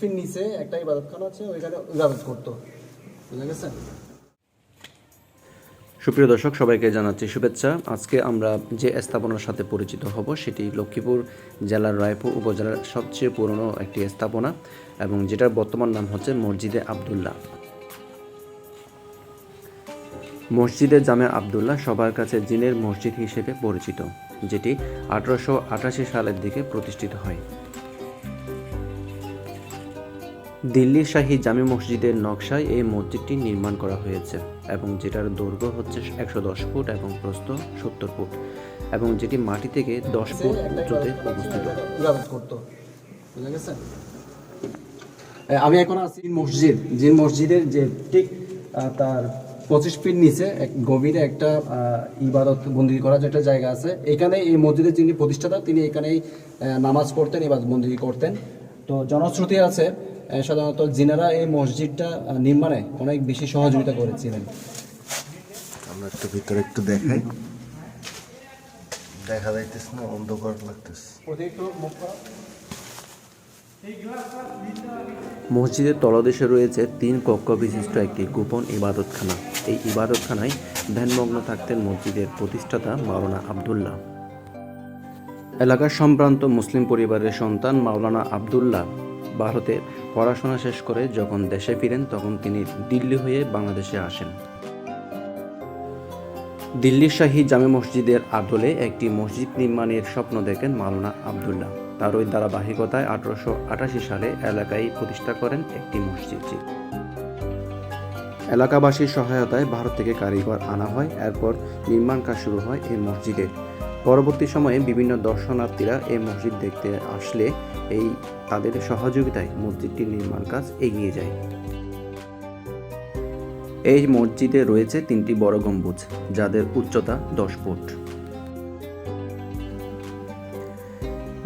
Fit নিচে একটা ইবাদতখানা আছে, ওইখানে ইবাদত করতো। বুঝা গেছে? সুপ্রিয় দর্শক, সবাইকে জানাচ্ছি শুভেচ্ছা। আজকে আমরা যে স্থাপনার সাথে পরিচিত হব, সেটি লক্ষ্মীপুর জেলার রায়পুর উপজেলার সবচেয়ে পুরনো একটি স্থাপনা এবং যেটার বর্তমান নাম হচ্ছে মসজিদে আবদুল্লাহ। মসজিদে জামে আবদুল্লাহ সবার কাছে জিনের মসজিদ হিসেবে পরিচিত, যেটি আঠারোশো আটাশি সালের দিকে প্রতিষ্ঠিত হয়। দিল্লি শাহী জামে মসজিদের নকশায় এই মসজিদটি নির্মাণ করা হয়েছে এবং যেটার দৈর্ঘ্য হচ্ছে একশো দশ ফুট এবং প্রস্থ সত্তর ফুট এবং যেটি মাটি থেকে দশ ফুট উচ্চতে অবস্থিত। আমি এখন আছি মসজিদ। যে মসজিদের যে ঠিক তার পঁচিশ ফিট নিচে এক গভীরে একটা ইবাদত বন্দি করার একটা জায়গা আছে, এখানে এই মসজিদের যিনি প্রতিষ্ঠাতা, তিনি এখানেই নামাজ পড়তেন, ইবাদত বন্দি করতেন। তো জনশ্রুতি আছে সাধারণত জিনারা এই মসজিদটা নির্মাণে অনেক বেশি সহযোগিতা করেছিলেন। আমরা একটু ভিতরে একটু দেখাই। দেখা যাইতেছে না অন্ধকার লাগতেছে। মসজিদের তলদেশে রয়েছে তিন কক্ষ বিশিষ্ট একটি গোপন ইবাদতখানা। এই ইবাদতখানায় ধ্যানমগ্ন থাকতেন মসজিদের প্রতিষ্ঠাতা মাওলানা আবদুল্লাহ। এলাকার সম্ভ্রান্ত মুসলিম পরিবারের সন্তান মাওলানা আবদুল্লাহ ভারতে পড়াশোনা শেষ করে যখন দেশে ফিরেন, তখন তিনি দিল্লি হয়ে বাংলাদেশে আসেন। দিল্লির শাহী জামে মসজিদের আদলে একটি মসজিদ নির্মাণের স্বপ্ন দেখেন মাওলানা আবদুল্লাহ। তার ওই ধারাবাহিকতায় আঠারোশো আটাশি সালে এলাকায় প্রতিষ্ঠা করেন একটি মসজিদটি এলাকাবাসীর সহায়তায় ভারত থেকে কারিগর আনা হয়, এরপর নির্মাণ কাজ শুরু হয় এই মসজিদের পরবর্তী সময়ে বিভিন্ন দর্শনার্থীরা এই মসজিদ দেখতে আসলে এই তাদের সহযোগিতায় মসজিদটির নির্মাণ কাজ এগিয়ে যায়। এই মসজিদে রয়েছে তিনটি বড় গম্বুজ, যাদের উচ্চতা দশ ফুট।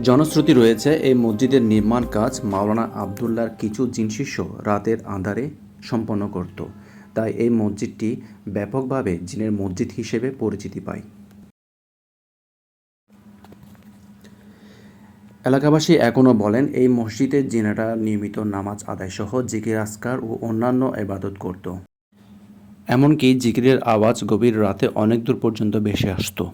জনশ্রুতি রয়েছে এই মসজিদের নির্মাণ কাজ মাওলানা আবদুল্লার কিছু জিনশিষ্য রাতের আঁধারে সম্পন্ন করত। তাই এই মসজিদটি ব্যাপকভাবে জিনের মসজিদ হিসেবে পরিচিতি পায়। এলাকাবাসী এখনও বলেন, এই মসজিদে জিনারা নিয়মিত নামাজ আদায়সহ জিকির আসকার ও অন্যান্য এবাদত করত। এমনকি জিকিরের আওয়াজ গভীর রাতে অনেক দূর পর্যন্ত ভেসে আসতো।